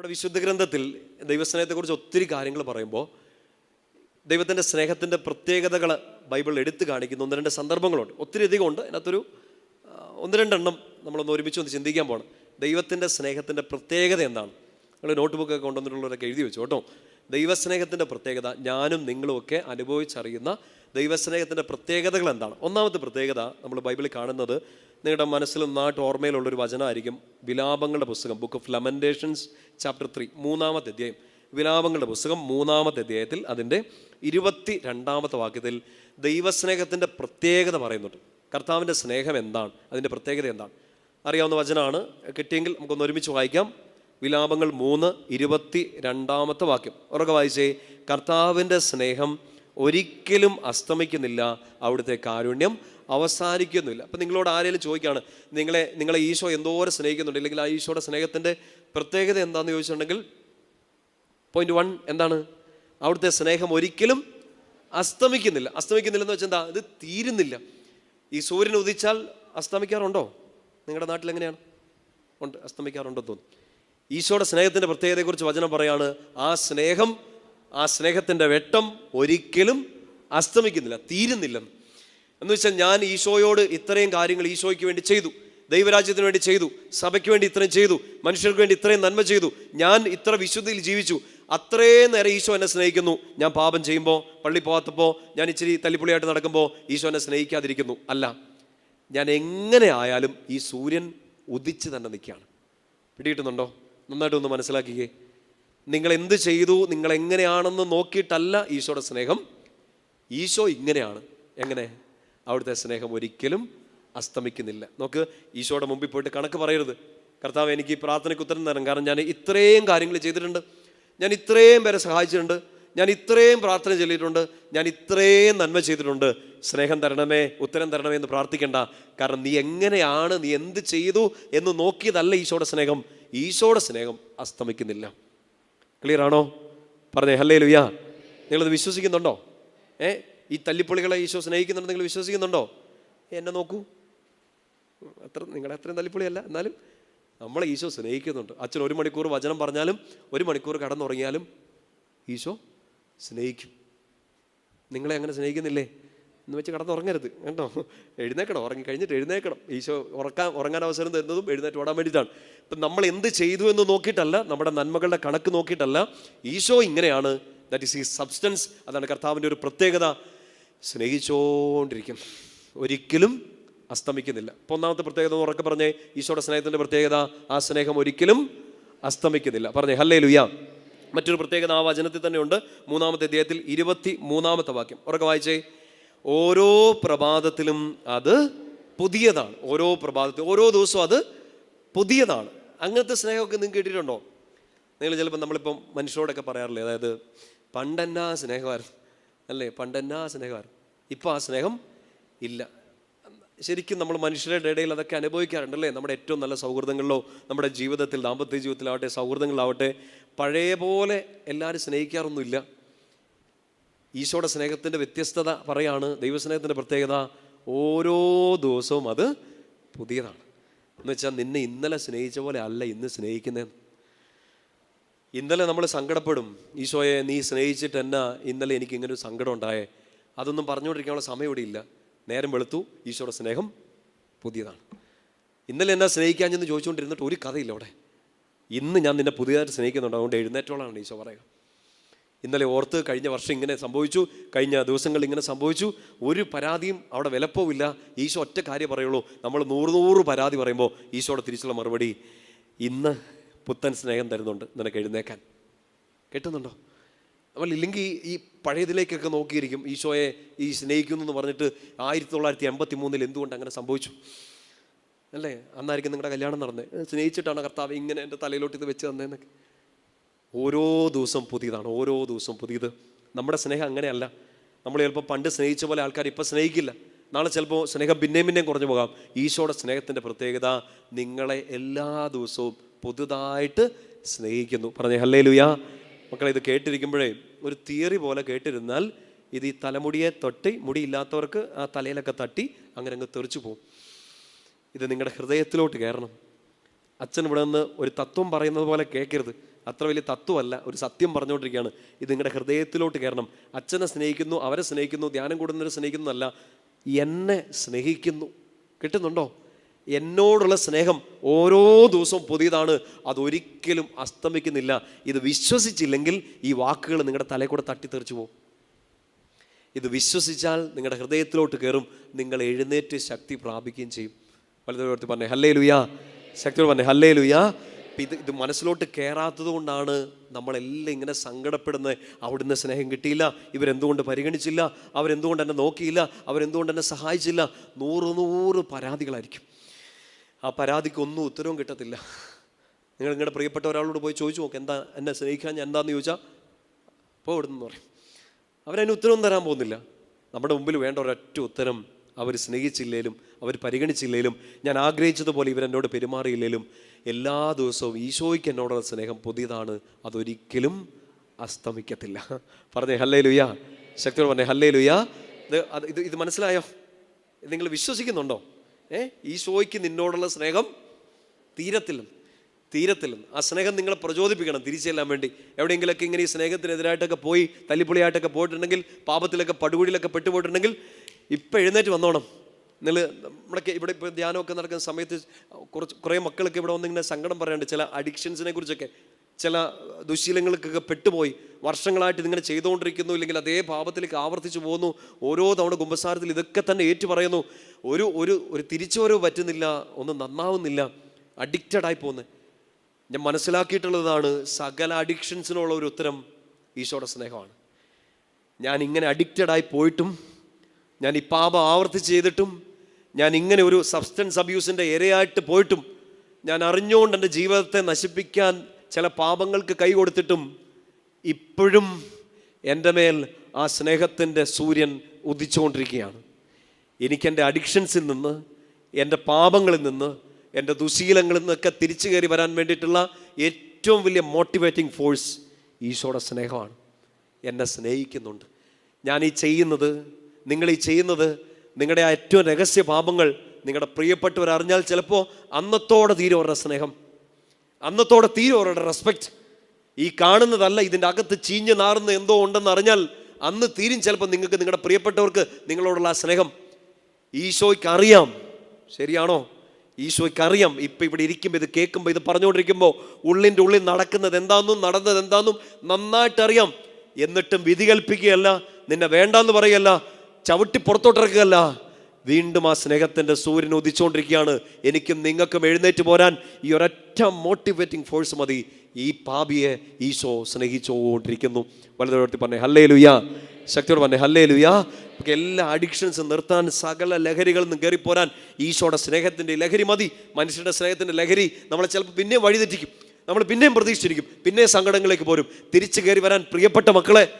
നമ്മുടെ വിശുദ്ധ ഗ്രന്ഥത്തിൽ ദൈവസ്നേഹത്തെക്കുറിച്ച് ഒത്തിരി കാര്യങ്ങൾ പറയുമ്പോൾ ദൈവത്തിന്റെ സ്നേഹത്തിന്റെ പ്രത്യേകതകൾ ബൈബിൾ എടുത്തു കാണിക്കുന്ന ഒന്ന് രണ്ട് സന്ദർഭങ്ങളുണ്ട്. ഒത്തിരി അധികം ഉണ്ട്. അതിനകത്തൊരു ഒന്ന് രണ്ടെണ്ണം നമ്മളൊന്ന് ഒരുമിച്ച് ഒന്ന് ചിന്തിക്കാൻ പോകണം ദൈവത്തിന്റെ സ്നേഹത്തിന്റെ പ്രത്യേകത എന്താണ്? നിങ്ങൾ നോട്ട് ബുക്കൊക്കെ കൊണ്ടുവന്നിട്ടുള്ളവരൊക്കെ എഴുതി വെച്ചു കേട്ടോ. ദൈവസ്നേഹത്തിന്റെ പ്രത്യേകത ഞാനും നിങ്ങളുമൊക്കെ അനുഭവിച്ചറിയുന്ന ദൈവസ്നേഹത്തിന്റെ പ്രത്യേകതകൾ എന്താണ്? ഒന്നാമത്തെ പ്രത്യേകത നമ്മൾ ബൈബിളിൽ കാണുന്നത് നിങ്ങളുടെ മനസ്സിൽ നന്നായിട്ട് ഓർമ്മയിലുള്ളൊരു വചനമായിരിക്കും വിലാപങ്ങളുടെ പുസ്തകം book of lamentations chapter three മൂന്നാമത്തെ അധ്യായം. വിലാപങ്ങളുടെ പുസ്തകം മൂന്നാമത്തെ അധ്യായത്തിൽ അതിന്റെ ഇരുപത്തി രണ്ടാമത്തെ വാക്യത്തിൽ ദൈവസ്നേഹത്തിന്റെ പ്രത്യേകത പറയുന്നുണ്ട്. കർത്താവിന്റെ സ്നേഹം എന്താണ്? അതിന്റെ പ്രത്യേകത എന്താണ്? അറിയാവുന്ന വചനമാണ്. കിട്ടിയെങ്കിൽ നമുക്കൊന്ന് ഒരുമിച്ച് വായിക്കാം. വിലാപങ്ങൾ മൂന്ന് ഇരുപത്തി രണ്ടാമത്തെ വാക്യം. ഉറക്കെ വായിച്ചേ. കർത്താവിന്റെ സ്നേഹം ഒരിക്കലും അസ്തമിക്കുന്നില്ല അവിടുത്തെ കാരുണ്യം അവസാനിക്കുന്നില്ല. അപ്പം നിങ്ങളോട് ആരെങ്കിലും ചോദിക്കുകയാണ് നിങ്ങളെ നിങ്ങളെ ഈശോ എന്തോരം സ്നേഹിക്കുന്നുണ്ട്? അല്ലെങ്കിൽ ആ ഈശോയുടെ സ്നേഹത്തിന്റെ പ്രത്യേകത എന്താണെന്ന് ചോദിച്ചിട്ടുണ്ടെങ്കിൽ പോയിന്റ് വൺ എന്താണ്? അവിടുത്തെ സ്നേഹം ഒരിക്കലും അസ്തമിക്കുന്നില്ല. അസ്തമിക്കുന്നില്ല എന്ന് വെച്ചാൽ എന്താ? ഇത് തീരുന്നില്ല. ഈ സൂര്യൻ ഉദിച്ചാൽ അസ്തമിക്കാറുണ്ടോ? നിങ്ങളുടെ നാട്ടിൽ എങ്ങനെയാണ്? ഉണ്ട് അസ്തമിക്കാറുണ്ടോ തോന്നുന്നു. ഈശോയുടെ സ്നേഹത്തിന്റെ പ്രത്യേകതയെക്കുറിച്ച് വചനം പറയാണ് ആ സ്നേഹം ആ സ്നേഹത്തിന്റെ വെട്ടം ഒരിക്കലും അസ്തമിക്കുന്നില്ല തീരുന്നില്ലെന്ന് എന്ന് വെച്ചാൽ ഞാൻ ഈശോയോട് ഇത്രയും കാര്യങ്ങൾ ഈശോയ്ക്ക് വേണ്ടി ചെയ്തു ദൈവരാജ്യത്തിന് വേണ്ടി ചെയ്തു സഭയ്ക്ക് വേണ്ടി ഇത്രയും ചെയ്തു മനുഷ്യർക്ക് വേണ്ടി ഇത്രയും നന്മ ചെയ്തു ഞാൻ ഇത്ര വിശുദ്ധിയിൽ ജീവിച്ചു അത്രയും നേരം ഈശോ എന്നെ സ്നേഹിക്കുന്നു. ഞാൻ പാപം ചെയ്യുമ്പോൾ പള്ളി പോകാത്തപ്പോൾ ഞാൻ ഇച്ചിരി തല്ലിപ്പുള്ളിയായിട്ട് നടക്കുമ്പോൾ ഈശോ എന്നെ സ്നേഹിക്കാതിരിക്കുന്നു. അല്ല ഞാൻ എങ്ങനെ ആയാലും ഈ സൂര്യൻ ഉദിച്ച് തന്നെ നിൽക്കുകയാണ്. പിടികിട്ടുന്നുണ്ടോ? നന്നായിട്ടൊന്ന് മനസ്സിലാക്കിക്കേ. നിങ്ങൾ എന്ത് ചെയ്തു നിങ്ങൾ എങ്ങനെയാണെന്ന് നോക്കിയിട്ടല്ല ഈശോയുടെ സ്നേഹം. ഈശോ ഇങ്ങനെയാണ്. എങ്ങനെ? അവിടുത്തെ സ്നേഹം ഒരിക്കലും അസ്തമിക്കുന്നില്ല. നോക്ക് ഈശോയുടെ മുമ്പിൽ പോയിട്ട് കണക്ക് പറയരുത്. കർത്താവ് എനിക്ക് ഈ പ്രാർത്ഥനയ്ക്ക് ഉത്തരം തരണം. കാരണം ഞാൻ ഇത്രയും കാര്യങ്ങൾ ചെയ്തിട്ടുണ്ട്. ഞാൻ ഇത്രയും പേരെ സഹായിച്ചിട്ടുണ്ട്. ഞാൻ ഇത്രയും പ്രാർത്ഥന ചൊല്ലിയിട്ടുണ്ട്. ഞാൻ ഇത്രയും നന്മ ചെയ്തിട്ടുണ്ട്. സ്നേഹം തരണമേ ഉത്തരം തരണമേ എന്ന് പ്രാർത്ഥിക്കേണ്ട. കാരണം നീ എങ്ങനെയാണ് നീ എന്ത് ചെയ്തു എന്ന് നോക്കിയതല്ല ഈശോയുടെ സ്നേഹം. ഈശോയുടെ സ്നേഹം അസ്തമിക്കുന്നില്ല. ക്ലിയർ ആണോ? പറഞ്ഞേ ഹല്ലേ ലുയാ നിങ്ങളത് വിശ്വസിക്കുന്നുണ്ടോ? ഏ? ഈ തല്ലിപ്പൊളികളെ ഈശോ സ്നേഹിക്കുന്നുണ്ട് നിങ്ങൾ വിശ്വസിക്കുന്നുണ്ടോ? എന്നെ നോക്കൂ. അത്ര നിങ്ങളെ അത്രയും തല്ലിപ്പൊളിയല്ല. എന്നാലും നമ്മളെ ഈശോ സ്നേഹിക്കുന്നുണ്ട്. അച്ഛൻ ഒരു മണിക്കൂർ വചനം പറഞ്ഞാലും ഒരു മണിക്കൂർ കടന്നുറങ്ങിയാലും ഈശോ സ്നേഹിക്കും. നിങ്ങളെ അങ്ങനെ സ്നേഹിക്കുന്നില്ലേ? എന്ന് വെച്ച് കടന്നുറങ്ങരുത്. കേട്ടോ എഴുന്നേക്കണം. ഉറങ്ങി കഴിഞ്ഞിട്ട് എഴുന്നേക്കണം. ഈശോ ഉറക്കാൻ ഉറങ്ങാൻ അവസരം തരുന്നതും എഴുന്നേറ്റ് ഓടാൻ വേണ്ടിയിട്ടാണ്. ഇപ്പം നമ്മൾ എന്ത് ചെയ്തു എന്ന് നോക്കിയിട്ടല്ല നമ്മുടെ നന്മകളുടെ കണക്ക് നോക്കിയിട്ടല്ല ഈശോ ഇങ്ങനെയാണ്. ദാറ്റ് ഈസ് ഈ സബ്സ്റ്റൻസ് അതാണ് കർത്താവിന്റെ ഒരു പ്രത്യേകത. സ്നേഹിച്ചുകൊണ്ടിരിക്കും ഒരിക്കലും അസ്തമിക്കുന്നില്ല. അപ്പോൾ ഒന്നാമത്തെ പ്രത്യേകത എന്ന് ഉറക്കെ പറഞ്ഞേ ഈശോയുടെ സ്നേഹത്തിന്റെ പ്രത്യേകത ആ സ്നേഹം ഒരിക്കലും അസ്തമിക്കുന്നില്ല. പറഞ്ഞേ ഹല്ലേ ലുയാ മറ്റൊരു പ്രത്യേകത ആ വചനത്തിൽ തന്നെ ഉണ്ട്. മൂന്നാമത്തെ അധ്യായത്തിൽ ഇരുപത്തി മൂന്നാമത്തെ വാക്യം. ഉറക്കെ വായിച്ചേ. ഓരോ പ്രഭാതത്തിലും അത് പുതിയതാണ്. ഓരോ പ്രഭാതത്തിലും ഓരോ ദിവസവും അത് പുതിയതാണ്. അങ്ങനത്തെ സ്നേഹമൊക്കെ നിങ്ങൾക്ക് കേട്ടിട്ടുണ്ടോ നിങ്ങൾ ചിലപ്പോൾ നമ്മളിപ്പം മനുഷ്യരോടൊക്കെ പറയാറില്ലേ അതായത് പണ്ടെന്നാ സ്നേഹമായിരുന്നു. അല്ലേ? പണ്ടെന്നാ സ്നേഹമായിരുന്നു ഇപ്പോൾ ആ സ്നേഹം ഇല്ല. ശരിക്കും നമ്മൾ മനുഷ്യരുടെ ഇടയിൽ അതൊക്കെ അനുഭവിക്കാറുണ്ട് അല്ലേ? നമ്മുടെ ഏറ്റവും നല്ല സൗഹൃദങ്ങളിലോ നമ്മുടെ ജീവിതത്തിൽ ദാമ്പത്യ ജീവിതത്തിലാവട്ടെ സൗഹൃദങ്ങളിലാവട്ടെ പഴയ പോലെ എല്ലാവരും സ്നേഹിക്കാറൊന്നുമില്ല. ഈശോയുടെ സ്നേഹത്തിന്റെ വ്യത്യസ്തത പറയാണ് ദൈവസ്നേഹത്തിന്റെ പ്രത്യേകത ഓരോ ദിവസവും അത് പുതിയതാണ്. എന്ന് വെച്ചാൽ നിന്നെ ഇന്നലെ സ്നേഹിച്ച പോലെ അല്ല ഇന്ന് സ്നേഹിക്കുന്നതെന്ന്. ഇന്നലെ നമ്മൾ സങ്കടപ്പെടും ഈശോയെ നീ സ്നേഹിച്ചിട്ട് എന്നാ ഇന്നലെ എനിക്ക് ഇങ്ങനെ ഒരു സങ്കടം ഉണ്ടായേ? അതൊന്നും പറഞ്ഞുകൊണ്ടിരിക്കാനുള്ള സമയം ഇവിടെ ഇല്ല. നേരം വെളുത്തു ഈശോയുടെ സ്നേഹം പുതിയതാണ്. ഇന്നലെ എന്നാ സ്നേഹിക്കാഞ്ഞെന്ന് ചോദിച്ചുകൊണ്ടിരുന്നിട്ട് ഒരു കഥയില്ല അവിടെ. ഇന്ന് ഞാൻ നിന്നെ പുതിയതായിട്ട് സ്നേഹിക്കുന്നുണ്ട് അതുകൊണ്ട് എഴുന്നേറ്റോളാണ് ഈശോ പറയുക. ഇന്നലെ ഓർത്ത് കഴിഞ്ഞ വർഷം ഇങ്ങനെ സംഭവിച്ചു കഴിഞ്ഞ ദിവസങ്ങൾ ഇങ്ങനെ സംഭവിച്ചു. ഒരു പരാതിയും അവിടെ വിലപ്പോവില്ല. ഈശോ ഒറ്റ കാര്യം പറയുള്ളൂ. നമ്മൾ നൂറ് നൂറ് പരാതി പറയുമ്പോൾ ഈശോയുടെ തിരിച്ചുള്ള മറുപടി ഇന്ന് പുത്തൻ സ്നേഹം തരുന്നുണ്ട് നിനക്ക് എഴുന്നേക്കാൻ. കേട്ടുന്നുണ്ടോ? നമ്മൾ ഇല്ലെങ്കിൽ ഈ പഴയതിലേക്കൊക്കെ നോക്കിയിരിക്കും. ഈശോയെ ഈ സ്നേഹിക്കുന്നു എന്ന് പറഞ്ഞിട്ട് ആയിരത്തി തൊള്ളായിരത്തി എൺപത്തി മൂന്നിൽ എന്തുകൊണ്ട് അങ്ങനെ സംഭവിച്ചു? അല്ലേ? അന്നായിരിക്കും നിങ്ങളുടെ കല്യാണം നടന്നത് സ്നേഹിച്ചിട്ടാണ് കർത്താവ് ഇങ്ങനെ എന്റെ തലയിലോട്ട് ഇത് വെച്ച് തന്നതെന്നൊക്കെ ഓരോ ദിവസം പുതിയതാണ്. ഓരോ ദിവസം പുതിയത്. നമ്മുടെ സ്നേഹം അങ്ങനെയല്ല. നമ്മൾ ചിലപ്പോൾ പണ്ട് സ്നേഹിച്ച പോലെ ആൾക്കാർ ഇപ്പം സ്നേഹിക്കില്ല. നാളെ ചിലപ്പോൾ സ്നേഹം പിന്നെയും പിന്നെയും കുറഞ്ഞു പോകാം. ഈശോയുടെ സ്നേഹത്തിന്റെ പ്രത്യേകത നിങ്ങളെ എല്ലാ ദിവസവും പുതുതായിട്ട് സ്നേഹിക്കുന്നു. പറഞ്ഞേ ഹല്ലേ ലുയാ മക്കളെ ഇത് കേട്ടിരിക്കുമ്പോഴേ ഒരു തിയറി പോലെ കേട്ടിരുന്നാൽ ഇത് ഈ തലമുടിയെ തൊട്ടി മുടിയില്ലാത്തവർക്ക് ആ തലയിലൊക്കെ തട്ടി അങ്ങനെ അങ്ങ് തെറിച്ചു പോകും ഇത് നിങ്ങളുടെ ഹൃദയത്തിലോട്ട് കയറണം. അച്ഛൻ ഇവിടെ നിന്ന് ഒരു തത്വം പറയുന്നത് പോലെ കേൾക്കരുത് അത്ര വലിയ തത്വമല്ല ഒരു സത്യം പറഞ്ഞുകൊണ്ടിരിക്കുകയാണ്. ഇത് നിങ്ങളുടെ ഹൃദയത്തിലോട്ട് കയറണം. അച്ഛനെ സ്നേഹിക്കുന്നു അവരെ സ്നേഹിക്കുന്നു ധ്യാനം കൂടുന്നവരെ സ്നേഹിക്കുന്നതല്ല എന്നെ സ്നേഹിക്കുന്നു. കിട്ടുന്നുണ്ടോ? എന്നോടുള്ള സ്നേഹം ഓരോ ദിവസവും പുതിയതാണ്. അതൊരിക്കലും അസ്തമിക്കുന്നില്ല. ഇത് വിശ്വസിച്ചില്ലെങ്കിൽ ഈ വാക്കുകൾ നിങ്ങളുടെ തലയിൽ കൂടെ തട്ടിത്തെറിച്ചു പോകും. ഇത് വിശ്വസിച്ചാൽ നിങ്ങളുടെ ഹൃദയത്തിലോട്ട് കയറും. നിങ്ങൾ എഴുന്നേറ്റ് ശക്തി പ്രാപിക്കുകയും ചെയ്യും. വലുതോർത്തി പറഞ്ഞേ ഹല്ലേ ലുയാ ശക്തിയോട് പറഞ്ഞേ ഹല്ലേ ലുയാ ഇത് ഇത് മനസ്സിലോട്ട് കയറാത്തത് കൊണ്ടാണ് നമ്മളെല്ലാം ഇങ്ങനെ സങ്കടപ്പെടുന്നത്. അവിടുന്ന് സ്നേഹം കിട്ടിയില്ല. ഇവരെന്തുകൊണ്ട് പരിഗണിച്ചില്ല? അവരെന്തുകൊണ്ട് എന്നെ നോക്കിയില്ല? അവരെന്തുകൊണ്ട് എന്നെ സഹായിച്ചില്ല? നൂറ് നൂറ് പരാതികളായിരിക്കും. ആ പരാതിക്ക് ഒന്നും ഉത്തരവും കിട്ടത്തില്ല. നിങ്ങൾ നിങ്ങളുടെ പ്രിയപ്പെട്ട ഒരാളോട് പോയി ചോദിച്ചു നോക്ക് എന്താ എന്നെ സ്നേഹിക്കാൻ ഞാൻ എന്താന്ന് ചോദിച്ചാൽ അപ്പോൾ ഇവിടുന്ന് പറയും. അവരതിന് ഉത്തരവും തരാൻ പോകുന്നില്ല. നമ്മുടെ മുമ്പിൽ വേണ്ട ഒരൊറ്റ ഉത്തരം അവർ സ്നേഹിച്ചില്ലേലും അവർ പരിഗണിച്ചില്ലേലും ഞാൻ ആഗ്രഹിച്ചതുപോലെ ഇവരെന്നോട് പെരുമാറിയില്ലേലും എല്ലാ ദിവസവും ഈശോയ്ക്ക് എന്നോടുള്ള സ്നേഹം പുതിയതാണ് അതൊരിക്കലും അസ്തമിക്കത്തില്ല. പറഞ്ഞേ ഹല്ലേ ലുയാ ശക്തിയോട് പറഞ്ഞേ ഹല്ലേ ലുയാ ഇത് ഇത് മനസ്സിലായോ? നിങ്ങൾ വിശ്വസിക്കുന്നുണ്ടോ? ഏ? ഈശോയ്ക്ക് നിന്നോടുള്ള സ്നേഹം തീരത്തില്ലെന്ന് തീരത്തില്ലെന്ന് ആ സ്നേഹം നിങ്ങളെ പ്രചോദിപ്പിക്കണം തിരിച്ചെല്ലാൻ വേണ്ടി. എവിടെയെങ്കിലൊക്കെ ഇങ്ങനെ ഈ സ്നേഹത്തിനെതിരായിട്ടൊക്കെ പോയി തല്ലിപ്പൊളിയായിട്ടൊക്കെ പോയിട്ടുണ്ടെങ്കിൽ പാപത്തിലൊക്കെ പടുകുഴിയിലൊക്കെ പെട്ടുപോയിട്ടുണ്ടെങ്കിൽ ഇപ്പം എഴുന്നേറ്റ് വന്നോണം. നിങ്ങൾ നമ്മുടെ ഇവിടെ ഇപ്പോൾ ധ്യാനമൊക്കെ നടക്കുന്ന സമയത്ത് കുറച്ച് കുറേ മക്കളൊക്കെ ഇവിടെ വന്നിങ്ങനെ സങ്കടം പറയാണ്ട് ചില അഡിക്ഷൻസിനെ കുറിച്ചൊക്കെ. ചില ദുശീലങ്ങൾക്കൊക്കെ പെട്ടുപോയി. വർഷങ്ങളായിട്ട് ഇതിങ്ങനെ ചെയ്തുകൊണ്ടിരിക്കുന്നു. ഇല്ലെങ്കിൽ അതേ പാപത്തിലേക്ക് ആവർത്തിച്ചു പോകുന്നു. ഓരോ തവണ കുമ്പസാരത്തിൽ ഇതൊക്കെ തന്നെ ഏറ്റു പറയുന്നു. ഒരു ഒരു ഒരു തിരിച്ചുവരവ് പറ്റുന്നില്ല. ഒന്നും നന്നാവുന്നില്ല. അഡിക്റ്റഡ് ആയി പോകുന്നത് ഞാൻ മനസ്സിലാക്കിയിട്ടുള്ളതാണ് സകല അഡിക്ഷൻസിനുള്ള ഒരു ഉത്തരം ഈശോയുടെ സ്നേഹമാണ്. ഞാൻ ഇങ്ങനെ അഡിക്റ്റഡ് ആയി പോയിട്ടും ഞാൻ ഈ പാപം ആവർത്തിച്ച് ചെയ്തിട്ടും ഞാൻ ഇങ്ങനെ ഒരു സബ്സ്റ്റൻസ് അബ്യൂസിന്റെ ഇരയായിട്ട് പോയിട്ടും ഞാൻ അറിഞ്ഞുകൊണ്ട് എന്റെ ജീവിതത്തെ നശിപ്പിക്കാൻ ചില പാപങ്ങൾക്ക് കൈ കൊടുത്തിട്ടും ഇപ്പോഴും എന്റെ മേൽ ആ സ്നേഹത്തിന്റെ സൂര്യൻ ഉദിച്ചുകൊണ്ടിരിക്കുകയാണ്. എനിക്കെന്റെ അഡിക്ഷൻസിൽ നിന്ന് എന്റെ പാപങ്ങളിൽ നിന്ന് എന്റെ ദുശീലങ്ങളിൽ നിന്നൊക്കെ തിരിച്ചു കയറി വരാൻ വേണ്ടിയിട്ടുള്ള ഏറ്റവും വലിയ മോട്ടിവേറ്റിംഗ് ഫോഴ്സ് ഈശോയുടെ സ്നേഹമാണ്. എന്നെ സ്നേഹിക്കുന്നുണ്ട്. ഞാൻ ഈ ചെയ്യുന്നത് നിങ്ങൾ ഈ ചെയ്യുന്നത് നിങ്ങളുടെ ആ ഏറ്റവും രഹസ്യ പാപങ്ങൾ നിങ്ങളുടെ പ്രിയപ്പെട്ടവർ അറിഞ്ഞാൽ ചിലപ്പോൾ അന്നത്തോടെ തീരും അവരുടെ സ്നേഹം. അന്നത്തോടെ തീരും അവരുടെ റെസ്പെക്റ്റ് ഈ കാണുന്നതല്ല ഇതിന്റെ അകത്ത് ചീഞ്ഞ് നാറുന്ന എന്തോ ഉണ്ടെന്ന് അറിഞ്ഞാൽ അന്ന് തീരും ചിലപ്പോൾ നിങ്ങൾക്ക് നിങ്ങളുടെ പ്രിയപ്പെട്ടവർക്ക് നിങ്ങളോടുള്ള ആ സ്നേഹം. ഈശോയ്ക്ക് അറിയാം. ശരിയാണോ? ഈശോയ്ക്ക് അറിയാം. ഇപ്പം ഇവിടെ ഇരിക്കുമ്പോൾ ഇത് കേൾക്കുമ്പോൾ ഇത് പറഞ്ഞുകൊണ്ടിരിക്കുമ്പോൾ ഉള്ളിന്റെ ഉള്ളിൽ നടക്കുന്നത് എന്താണെന്നും നടന്നത് എന്താണെന്നും നന്നായിട്ട് അറിയാം. എന്നിട്ടും വിധി കൽപ്പിക്കുകയല്ല നിന്നെ വേണ്ടാന്ന് പറയല്ല ചവിട്ടി പുറത്തോട്ടിറക്കുകയല്ല. വീണ്ടും ആ സ്നേഹത്തിന്റെ സൂര്യൻ ഉദിച്ചുകൊണ്ടിരിക്കുകയാണ് എനിക്കും നിങ്ങൾക്കും എഴുന്നേറ്റ് പോരാൻ ഈ ഒരൊറ്റ മോട്ടിവേറ്റിംഗ് ഫോഴ്സ് മതി. ഈ പാപിയെ ഈശോ സ്നേഹിച്ചുകൊണ്ടിരിക്കുന്നു. വലതോട്ടി പറഞ്ഞേ ഹല്ലേ ലുയാ ശക്തിയോട് പറഞ്ഞേ ഹല്ലേ ലുയാ എല്ലാ അഡിക്ഷൻസും നിർത്താൻ സകല ലഹരികളിൽ നിന്ന് കയറിപ്പോരാൻ ഈശോയുടെ സ്നേഹത്തിന്റെ ലഹരി മതി. മനുഷ്യരുടെ സ്നേഹത്തിന്റെ ലഹരി നമ്മളെ ചിലപ്പോൾ പിന്നെയും വഴിതെറ്റിക്കും. നമ്മൾ പിന്നെയും പ്രതീക്ഷിച്ചിരിക്കും. പിന്നെ സങ്കടങ്ങളിലേക്ക് പോരും. തിരിച്ചു കയറി വരാൻ പ്രിയപ്പെട്ട മക്കളെ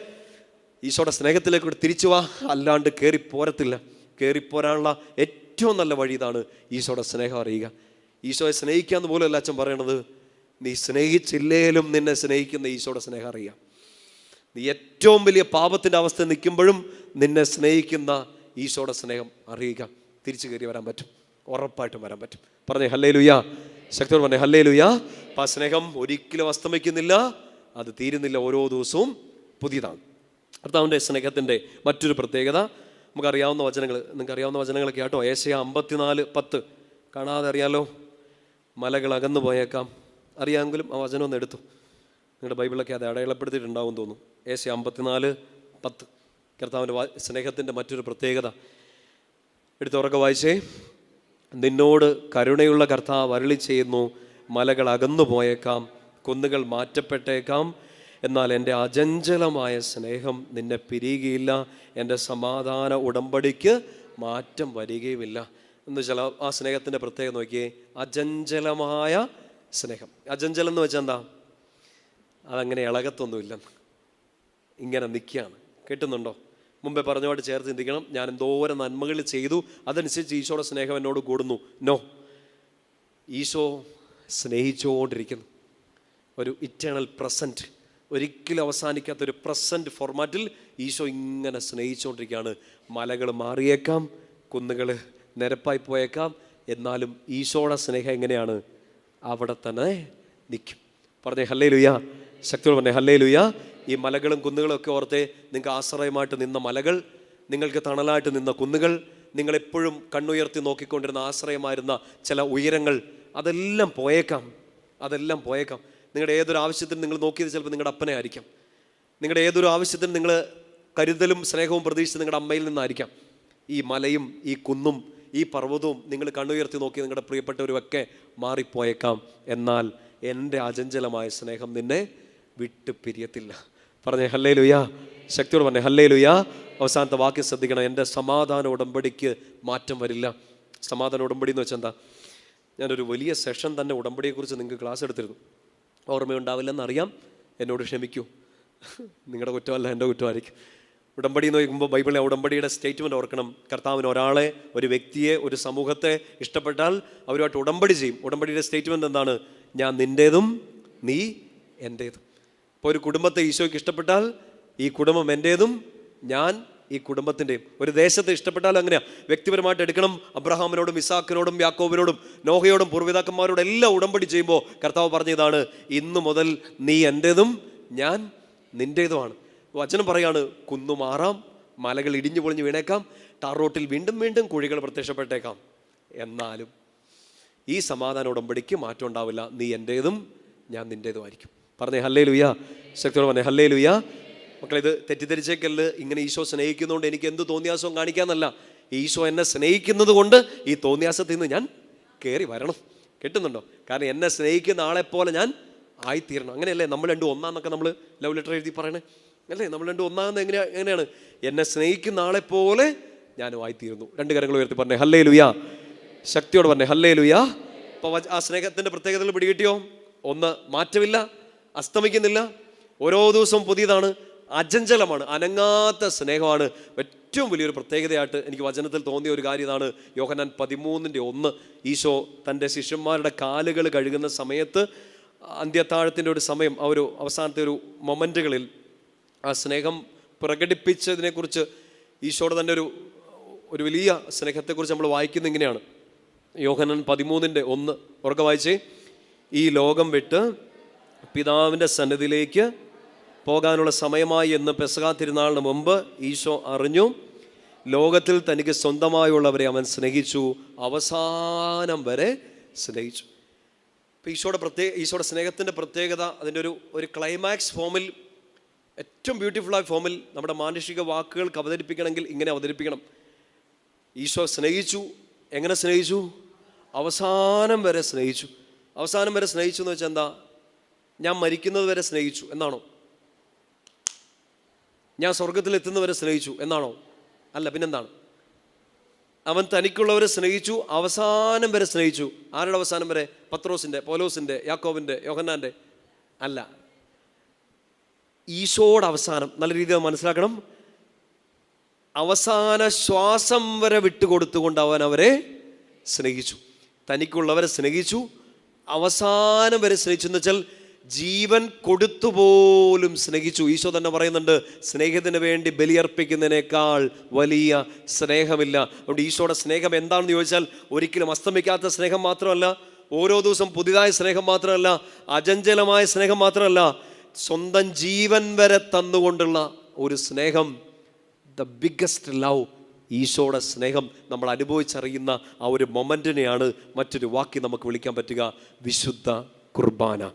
ഈശോയുടെ സ്നേഹത്തിലേക്ക് തിരിച്ചു വാ. അല്ലാണ്ട് കയറി പോരത്തില്ല. കയറിപ്പോരാനുള്ള ഏറ്റവും നല്ല വഴി ഇതാണ് ഈശോയുടെ സ്നേഹം അറിയുക. ഈശോയെ സ്നേഹിക്കാന്ന് പോലെയല്ല അച്ഛൻ പറയണത്. നീ സ്നേഹിച്ചില്ലേലും നിന്നെ സ്നേഹിക്കുന്ന ഈശോയുടെ സ്നേഹം അറിയുക നീ ഏറ്റവും വലിയ പാപത്തിന്റെ അവസ്ഥ നിൽക്കുമ്പോഴും നിന്നെ സ്നേഹിക്കുന്ന ഈശോയുടെ സ്നേഹം അറിയുക. തിരിച്ചു കയറി വരാൻ പറ്റും. ഉറപ്പായിട്ടും വരാൻ പറ്റും. പറഞ്ഞേ ഹല്ലേ ലുയാ ശക്തോട് പറഞ്ഞേ ഹല്ലേ ലുയാ അപ്പം ആ സ്നേഹം ഒരിക്കലും അസ്തമിക്കുന്നില്ല. അത് തീരുന്നില്ല ഓരോ ദിവസവും പുതിയതാണ്. കർത്താവിന്റെ സ്നേഹത്തിന്റെ മറ്റൊരു പ്രത്യേകത നമുക്കറിയാവുന്ന വചനങ്ങൾ നിങ്ങൾക്ക് അറിയാവുന്ന വചനങ്ങളൊക്കെ ആട്ടോ ഏഷ്യ അമ്പത്തിനാല് പത്ത്. കാണാതെ അറിയാലോ മലകൾ അകന്നു പോയേക്കാം. അറിയാമെങ്കിലും ആ വചനം ഒന്ന് എടുത്തു. നിങ്ങളുടെ ബൈബിളൊക്കെ അത് അടയാളപ്പെടുത്തിയിട്ടുണ്ടാവും തോന്നുന്നു. ഏഷ്യ അമ്പത്തിനാല് പത്ത്. കർത്താവിന്റെ സ്നേഹത്തിന്റെ മറ്റൊരു പ്രത്യേകത. എടുത്തുറക്കെ വായിച്ചേ. നിന്നോട് കരുണയുള്ള കർത്താവ് അരളി ചെയ്യുന്നു മലകൾ അകന്നു പോയേക്കാം കുന്നുകൾ മാറ്റപ്പെട്ടേക്കാം എന്നാൽ എന്റെ അചഞ്ചലമായ സ്നേഹം നിന്നെ പിരിയുകയില്ല. എന്റെ സമാധാന ഉടമ്പടിക്ക് മാറ്റം വരികയുമില്ല. എന്ന് ചില ആ- സ്നേഹത്തിന്റെ പ്രത്യേകത നോക്കിയേ അചഞ്ചലമായ സ്നേഹം. അചഞ്ചലം എന്ന് വെച്ചാൽ എന്താ? അതങ്ങനെ ഇളകത്തൊന്നുമില്ല. ഇങ്ങനെ നിൽക്കുകയാണ്. കേട്ടുന്നുണ്ടോ? മുമ്പേ പറഞ്ഞുമായിട്ട് ചേർത്ത് ചിന്തിക്കണം. ഞാൻ എന്തോരം നന്മകൾ ചെയ്തു അതനുസരിച്ച് ഈശോയുടെ സ്നേഹം എന്നോട് കൂടുന്നു. നോ. ഈശോ സ്നേഹിച്ചുകൊണ്ടിരിക്കുന്നു. ഒരു ഇറ്റേണൽ പ്രസന്റ് ഒരിക്കലും അവസാനിക്കാത്ത ഒരു പ്രസന്റ് ഫോർമാറ്റിൽ ഈശോ ഇങ്ങനെ സ്നേഹിച്ചുകൊണ്ടിരിക്കുകയാണ്. മലകൾ മാറിയേക്കാം കുന്നുകൾ നിരപ്പായി പോയേക്കാം. എന്നാലും ഈശോയുടെ സ്നേഹം എങ്ങനെയാണ്? അവിടെ തന്നെ നിൽക്കും. പറഞ്ഞേ ഹല്ലേ ലുയ്യ ശക്തിയോട് പറഞ്ഞേ ഹല്ലേ ലുയ്യ ഈ മലകളും കുന്നുകളും ഒക്കെ ഓർത്തെ നിങ്ങൾക്ക് ആശ്രയമായിട്ട് നിന്ന മലകൾ നിങ്ങൾക്ക് തണലായിട്ട് നിന്ന കുന്നുകൾ നിങ്ങളെപ്പോഴും കണ്ണുയർത്തി നോക്കിക്കൊണ്ടിരുന്ന ആശ്രയമായിരുന്ന ചില ഉയരങ്ങൾ അതെല്ലാം പോയേക്കാം. അതെല്ലാം പോയേക്കാം. നിങ്ങളുടെ ഏതൊരു ആവശ്യത്തിന് നിങ്ങൾ നോക്കിയത് ചിലപ്പോൾ നിങ്ങളുടെ അപ്പനെ ആയിരിക്കാം. നിങ്ങളുടെ ഏതൊരു ആവശ്യത്തിന് നിങ്ങൾ കരുതലും സ്നേഹവും പ്രതീക്ഷിച്ച് നിങ്ങളുടെ അമ്മയിൽ നിന്നായിരിക്കാം. ഈ മലയും ഈ കുന്നും ഈ പർവതവും നിങ്ങൾ കണ്ണുയർത്തി നോക്കി നിങ്ങളുടെ പ്രിയപ്പെട്ടവരുമൊക്കെ മാറിപ്പോയേക്കാം. എന്നാൽ എന്റെ അചഞ്ചലമായ സ്നേഹം നിന്നെ വിട്ടു പിരിയത്തില്ല. പറഞ്ഞേ ഹല്ലേ ലുയാ ശക്തിയോട് പറഞ്ഞേ ഹല്ലേ ലുയാ അവസാനത്തെ വാക്യം ശ്രദ്ധിക്കണം. എന്റെ സമാധാന ഉടമ്പടിക്ക് മാറ്റം വരില്ല. സമാധാന ഉടമ്പടി എന്ന് വെച്ചാൽ എന്താ? ഞാനൊരു വലിയ സെഷൻ തന്നെ ഉടമ്പടിയെക്കുറിച്ച് നിങ്ങൾക്ക് ക്ലാസ് എടുത്തിരുന്നു. ഓർമ്മയുണ്ടാവില്ലെന്നറിയാം. എന്നോട് ക്ഷമിക്കൂ. നിങ്ങളുടെ കുറ്റമല്ല എന്റെ കുറ്റമായിരിക്കും. ഉടമ്പടി എന്ന് നോക്കുമ്പോൾ ബൈബിളിലെ ഉടമ്പടിയുടെ സ്റ്റേറ്റ്മെന്റ് ഓർക്കണം. കർത്താവിന് ഒരാളെ ഒരു വ്യക്തിയെ ഒരു സമൂഹത്തെ ഇഷ്ടപ്പെട്ടാൽ അവരുമായിട്ട് ഉടമ്പടി ചെയ്യും. ഉടമ്പടിയുടെ സ്റ്റേറ്റ്മെന്റ് എന്താണ്? ഞാൻ നിന്റേതും നീ എന്റേതും ഇപ്പോൾ ഒരു കുടുംബത്തെ ഈശോയ്ക്ക് ഇഷ്ടപ്പെട്ടാൽ ഈ കുടുംബം എന്റേതും ഞാൻ ഈ കുടുംബത്തിന്റെയും ഒരു ദേശത്തെ ഇഷ്ടപ്പെട്ടാൽ അങ്ങനെയാ. വ്യക്തിപരമായിട്ട് എടുക്കണം. അബ്രഹാമിനോടും ഇസാക്കിനോടും യാക്കോബിനോടും നോഹയോടും പൂർവിതാക്കന്മാരോടും എല്ലാം ഉടമ്പടി ചെയ്യുമ്പോൾ കർത്താവ് പറഞ്ഞതാണ് ഇന്നു മുതൽ നീ എന്റേതും ഞാൻ നിന്റേതുമാണ് വചനം പറയാണ് കുന്നു മാറാം മലകൾ ഇടിഞ്ഞു പൊളിഞ്ഞു വീണേക്കാം ടാറോട്ടിൽ വീണ്ടും വീണ്ടും കുഴികൾ പ്രത്യക്ഷപ്പെട്ടേക്കാം. എന്നാലും ഈ സമാധാന ഉടമ്പടിക്ക് മാറ്റം ഉണ്ടാവില്ല. നീ എന്റേതും ഞാൻ നിന്റേതുമായിരിക്കും പറഞ്ഞേ ഹല്ലേ ലുയ്യ ശക്തിയോട് പറഞ്ഞേ ഹല്ലേ ലുയ്യ മക്കളെ ഇത് തെറ്റിദ്ധരിച്ചേക്കല്ല് ഇങ്ങനെ ഈശോ സ്നേഹിക്കുന്നതുകൊണ്ട് എനിക്ക് എന്ത് തോന്നിയാസവും കാണിക്കാന്നല്ല ഈശോ എന്നെ സ്നേഹിക്കുന്നത് കൊണ്ട് ഈ തോന്നിയാസത്തിൽ നിന്ന് ഞാൻ കയറി വരണം. കിട്ടുന്നുണ്ടോ? കാരണം എന്നെ സ്നേഹിക്കുന്ന ആളെ പോലെ ഞാൻ ആയിത്തീരണം. അങ്ങനെയല്ലേ നമ്മൾ രണ്ടും ഒന്നാന്നൊക്കെ നമ്മൾ ലവ് ലെറ്റർ എഴുതി പറയണേ? അല്ലേ? നമ്മൾ രണ്ടും ഒന്നാകുന്ന എങ്ങനെയാ എങ്ങനെയാണ്? എന്നെ സ്നേഹിക്കുന്ന ആളെ ആളെപ്പോലെ ഞാനും ആയിത്തീരുന്നു. രണ്ട് കാര്യങ്ങൾ ഉയർത്തി പറഞ്ഞേ ഹല്ലേ ലുയാ ശക്തിയോട് പറഞ്ഞേ ഹല്ലേ ലുയാ അപ്പോൾ ആ സ്നേഹത്തിന്റെ പ്രത്യേകതകൾ പിടികിട്ടിയോ? ഒന്ന് മാറ്റമില്ല അസ്തമിക്കുന്നില്ല. ഓരോ ദിവസവും പുതിയതാണ്. അജഞ്ചലമാണ് അനങ്ങാത്ത സ്നേഹമാണ്. ഏറ്റവും വലിയൊരു പ്രത്യേകതയായിട്ട് എനിക്ക് വചനത്തിൽ തോന്നിയ ഒരു കാര്യം ഇതാണ്. യോഹനാൻ പതിമൂന്നിന്റെ ഒന്ന് ഈശോ തന്റെ ശിഷ്യന്മാരുടെ കാലുകൾ കഴുകുന്ന സമയത്ത് അന്ത്യത്താഴത്തിന്റെ ഒരു സമയം ആ ഒരു അവസാനത്തെ ഒരു മൊമെന്റുകളിൽ ആ സ്നേഹം പ്രകടിപ്പിച്ചതിനെക്കുറിച്ച് ഈശോയുടെ തന്നെ ഒരു ഒരു വലിയ സ്നേഹത്തെക്കുറിച്ച് നമ്മൾ വായിക്കുന്ന ഇങ്ങനെയാണ്. യോഹനൻ പതിമൂന്നിന്റെ ഒന്ന് ഉറക്കെ വായിച്ചേ. ഈ ലോകം വിട്ട് പിതാവിന്റെ സന്നിധിയിലേക്ക് പോകാനുള്ള സമയമായി എന്ന് പെസകാ തിരുനാളിന് മുമ്പ് ഈശോ അറിഞ്ഞു. ലോകത്തിൽ തനിക്ക് സ്വന്തമായുള്ളവരെ അവൻ സ്നേഹിച്ചു. അവസാനം വരെ സ്നേഹിച്ചു. ഇപ്പോൾ ഈശോയുടെ പ്രത്യേക ഈശോയുടെ സ്നേഹത്തിന്റെ പ്രത്യേകത അതിന്റെ ഒരു ഒരു ക്ലൈമാക്സ് ഫോമിൽ ഏറ്റവും ബ്യൂട്ടിഫുള്ളായ ഫോമിൽ നമ്മുടെ മാനുഷിക വാക്കുകൾക്ക് അവതരിപ്പിക്കണമെങ്കിൽ ഇങ്ങനെ അവതരിപ്പിക്കണം. ഈശോ സ്നേഹിച്ചു. എങ്ങനെ സ്നേഹിച്ചു? അവസാനം വരെ സ്നേഹിച്ചു. അവസാനം വരെ സ്നേഹിച്ചു എന്ന് വെച്ചാൽ എന്താ? ഞാൻ മരിക്കുന്നത് വരെ സ്നേഹിച്ചു എന്നാണോ? ഞാൻ സ്വർഗത്തിൽ എത്തുന്നവരെ സ്നേഹിച്ചു എന്നാണോ? അല്ല പിന്നെന്താണ്? അവൻ തനിക്കുള്ളവരെ സ്നേഹിച്ചു അവസാനം വരെ സ്നേഹിച്ചു. ആരുടെ അവസാനം വരെ? പത്രോസിന്റെ പോലോസിന്റെ യാക്കോവിന്റെ യോഹന്നാന്റെ അല്ല. ഈശോയുടെ അവസാനം നല്ല രീതിയിൽ മനസ്സിലാക്കണം. അവസാന ശ്വാസം വരെ വിട്ടുകൊടുത്തുകൊണ്ട് അവൻ അവരെ സ്നേഹിച്ചു. തനിക്കുള്ളവരെ സ്നേഹിച്ചു അവസാനം വരെ സ്നേഹിച്ചു എന്ന് വെച്ചാൽ ജീവൻ കൊടുത്തുപോലും സ്നേഹിച്ചു. ഈശോ തന്നെ പറയുന്നുണ്ട് സ്നേഹത്തിന് വേണ്ടി ബലിയർപ്പിക്കുന്നതിനേക്കാൾ വലിയ സ്നേഹമില്ല. അതുകൊണ്ട് ഈശോയുടെ സ്നേഹം എന്താണെന്ന് ചോദിച്ചാൽ ഒരിക്കലും അസ്തമിക്കാത്ത സ്നേഹം മാത്രമല്ല ഓരോ ദിവസം പുതിയതായ സ്നേഹം മാത്രമല്ല അചഞ്ചലമായ സ്നേഹം മാത്രമല്ല സ്വന്തം ജീവൻ വരെ തന്നുകൊണ്ടുള്ള ഒരു സ്നേഹം ദ ബിഗ്ഗസ്റ്റ് ലവ് ഈശോയുടെ സ്നേഹം നമ്മൾ അനുഭവിച്ചറിയുന്ന ആ ഒരു മൊമെന്റിനെയാണ് മറ്റൊരു വാക്കി നമുക്ക് വിളിക്കാൻ പറ്റുക. വിശുദ്ധ കുർബാന.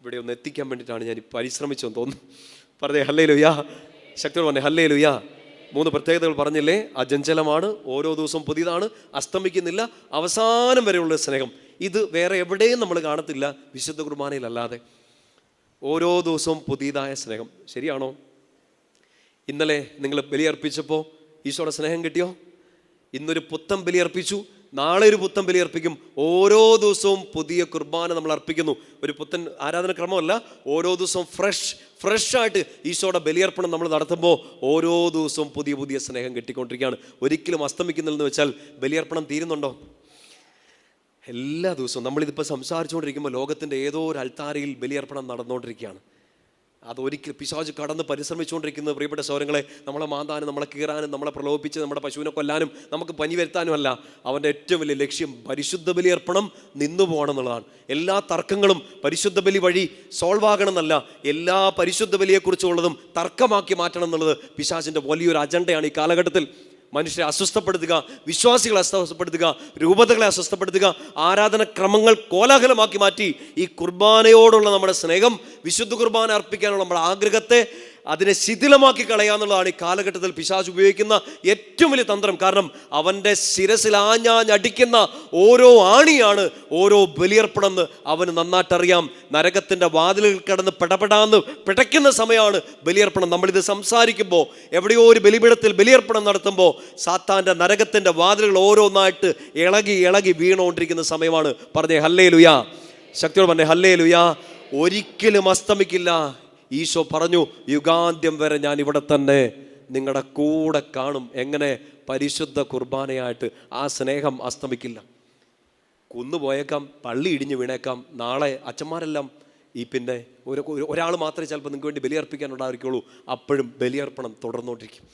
ഇവിടെ ഒന്ന് എത്തിക്കാൻ വേണ്ടിയിട്ടാണ് ഞാൻ പരിശ്രമിച്ചെന്ന് തോന്നുന്നു. പറഞ്ഞേ ഹല്ലേ ലുയാ ശക്തി പറഞ്ഞേ ഹല്ലേ ലുയാ മൂന്ന് പ്രത്യേകതകൾ പറഞ്ഞില്ലേ? അജഞ്ചലമാണ് ഓരോ ദിവസവും പുതിയതാണ് അസ്തമിക്കുന്നില്ല. അവസാനം വരെയുള്ള സ്നേഹം. ഇത് വേറെ എവിടെയും നമ്മൾ കാണത്തില്ല വിശുദ്ധ കുർബാനയിലല്ലാതെ. ഓരോ ദിവസവും പുതിയതായ സ്നേഹം. ശരിയാണോ? ഇന്നലെ നിങ്ങൾ ബലിയർപ്പിച്ചപ്പോൾ ഈശോയുടെ സ്നേഹം കിട്ടിയോ? ഇന്നൊരു പുത്തൻ ബലിയർപ്പിച്ചു. നാളെ ഒരു പുത്തൻ ബലി അർപ്പിക്കും. ഓരോ ദിവസവും പുതിയ കുർബാന നമ്മൾ അർപ്പിക്കുന്നു. ഒരു പുത്തൻ ആരാധന ക്രമമല്ല ഓരോ ദിവസവും ഫ്രഷ് ഫ്രഷ് ആയിട്ട് ഈശോയുടെ ബലിയർപ്പണം നമ്മൾ നടത്തുമ്പോൾ ഓരോ ദിവസവും പുതിയ പുതിയ സ്നേഹം കിട്ടിക്കൊണ്ടിരിക്കുകയാണ്. ഒരിക്കലും അസ്തമിക്കുന്നില്ലെന്ന് വെച്ചാൽ ബലിയർപ്പണം തീരുന്നുണ്ടോ? എല്ലാ ദിവസവും നമ്മളിതിപ്പോൾ സംസാരിച്ചുകൊണ്ടിരിക്കുമ്പോൾ ലോകത്തിന്റെ ഏതോ ഒരു അൾത്താരയിൽ ബലിയർപ്പണം നടന്നുകൊണ്ടിരിക്കുകയാണ്. അതൊരിക്കൽ പിശാജ് കടന്ന് പരിശ്രമിച്ചുകൊണ്ടിരിക്കുന്നത് പ്രിയപ്പെട്ട സൗരങ്ങളെ നമ്മളെ മാന്താനും നമ്മളെ കീറാനും നമ്മളെ പ്രലോഭിപ്പിച്ച് നമ്മുടെ പശുവിനെ കൊല്ലാനും നമുക്ക് പനി വരുത്താനുമല്ല. അവന്റെ ഏറ്റവും വലിയ ലക്ഷ്യം പരിശുദ്ധ ബലി അർപ്പണം നിന്നു പോകണം എന്നുള്ളതാണ്. എല്ലാ തർക്കങ്ങളും പരിശുദ്ധ ബലി വഴി സോൾവ് ആകണം എന്നല്ല എല്ലാ പരിശുദ്ധ ബലിയെക്കുറിച്ചുള്ളതും തർക്കമാക്കി മാറ്റണം എന്നുള്ളത് പിശാചിന്റെ വലിയൊരു അജണ്ടയാണ് ഈ കാലഘട്ടത്തിൽ. മനുഷ്യരെ അസ്വസ്ഥപ്പെടുത്തുക വിശ്വാസികളെ അസ്വസ്ഥപ്പെടുത്തുക രൂപതകളെ അസ്വസ്ഥപ്പെടുത്തുക ആരാധനക്രമങ്ങൾ കോലാഹലമാക്കി മാറ്റി ഈ കുർബാനയോടുള്ള നമ്മുടെ സ്നേഹം വിശുദ്ധ കുർബാന അർപ്പിക്കാനുള്ള നമ്മുടെ ആഗ്രഹത്തെ അതിനെ ശിഥിലമാക്കി കളയാന്നുള്ളതാണ് ഈ കാലഘട്ടത്തിൽ പിശാച് ഉപയോഗിക്കുന്ന ഏറ്റവും വലിയ തന്ത്രം. കാരണം അവന്റെ ശിരസിൽ ആഞ്ഞാഞ്ഞടിക്കുന്ന ഓരോ ആണിയാണ് ഓരോ ബലിയർപ്പണമെന്ന് അവന് നന്നായിട്ടറിയാം. നരകത്തിന്റെ വാതിലുകൾ കടന്ന് പെടപെടാന്ന് പിടയ്ക്കുന്ന സമയമാണ് ബലിയർപ്പണം. നമ്മളിത് സംസാരിക്കുമ്പോൾ എവിടെയോ ഒരു ബലിപീഠത്തിൽ ബലിയർപ്പണം നടത്തുമ്പോൾ സാത്താന്റെ നരകത്തിന്റെ വാതിലുകൾ ഓരോന്നായിട്ട് ഇളകി ഇളകി വീണുകൊണ്ടിരിക്കുന്ന സമയമാണ്. പറഞ്ഞേ ഹല്ലേ ലുയാ ശക്തിയോട് പറഞ്ഞേ ഹല്ലേ ലുയാ ഒരിക്കലും അസ്തമിക്കില്ല. ഈശോ പറഞ്ഞു യുഗാന്ത്യം വരെ ഞാൻ ഇവിടെ തന്നെ. നിങ്ങളുടെ കൂടെ കാണും. എങ്ങനെ? പരിശുദ്ധ കുർബാനയായിട്ട്. ആ സ്നേഹം അസ്തമിക്കില്ല. കുന്നുപോയേക്കാം പള്ളി ഇടിഞ്ഞു വീണേക്കാം. നാളെ അച്ഛന്മാരെല്ലാം ഈ പിന്നെ ഒരു ഒരാൾ മാത്രമേ ചിലപ്പോൾ നിങ്ങൾക്ക് വേണ്ടി ബലിയർപ്പിക്കാൻ ഉണ്ടായിരിക്കുള്ളൂ. അപ്പോഴും ബലിയർപ്പണം തുടർന്നുകൊണ്ടിരിക്കും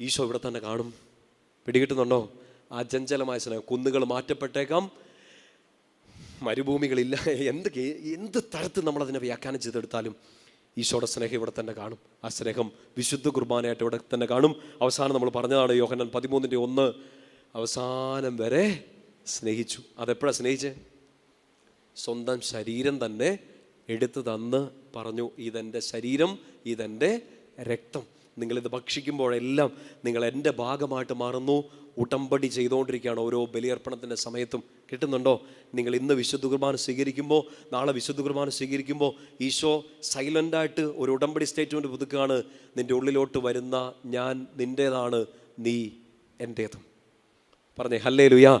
ഈശോ ഇവിടെ തന്നെ കാണും. പിടികിട്ടുന്നുണ്ടോ? ആ ചഞ്ചലമായ സ്നേഹം. കുന്നുകൾ മാറ്റപ്പെട്ടേക്കാം. മരുഭൂമികളില്ല. എന്ത് എന്ത് തരത്തിൽ നമ്മളതിനെ വ്യാഖ്യാനം ചെയ്തെടുത്താലും ഈശോയുടെ സ്നേഹം ഇവിടെ തന്നെ കാണും. ആ സ്നേഹം വിശുദ്ധ കുർബാനയായിട്ട് ഇവിടെ തന്നെ കാണും. അവസാനം നമ്മൾ പറഞ്ഞതാണ് യോഹനൻ പതിമൂന്നിന്റെ ഒന്ന് അവസാനം വരെ സ്നേഹിച്ചു. അതെപ്പോഴാണ് സ്നേഹിച്ചേ? സ്വന്തം ശരീരം തന്നെ എടുത്തു തന്ന് പറഞ്ഞു ഇതെന്റെ ശരീരം ഇതെന്റെ രക്തം. നിങ്ങളിത് ഭക്ഷിക്കുമ്പോഴെല്ലാം നിങ്ങൾ എന്റെ ഭാഗമായിട്ട് മാറുന്നു. ഉടമ്പടി ചെയ്തുകൊണ്ടിരിക്കുകയാണ് ഓരോ ബലിയർപ്പണത്തിന്റെ സമയത്തും. കിട്ടുന്നുണ്ടോ? നിങ്ങൾ ഇന്ന് വിശുദ്ധ കുർബാന സ്വീകരിക്കുമ്പോൾ നാളെ വിശുദ്ധ കുർബാന സ്വീകരിക്കുമ്പോൾ ഈശോ സൈലന്റായിട്ട് ഒരു ഉടമ്പടി സ്റ്റേറ്റ്മെന്റ് പുതുക്കുകയാണ്. നിന്റെ ഉള്ളിലോട്ട് വരുന്ന ഞാൻ നിന്റേതാണ് നീ എന്റേതും പറഞ്ഞേ ഹല്ലേ ലുയാ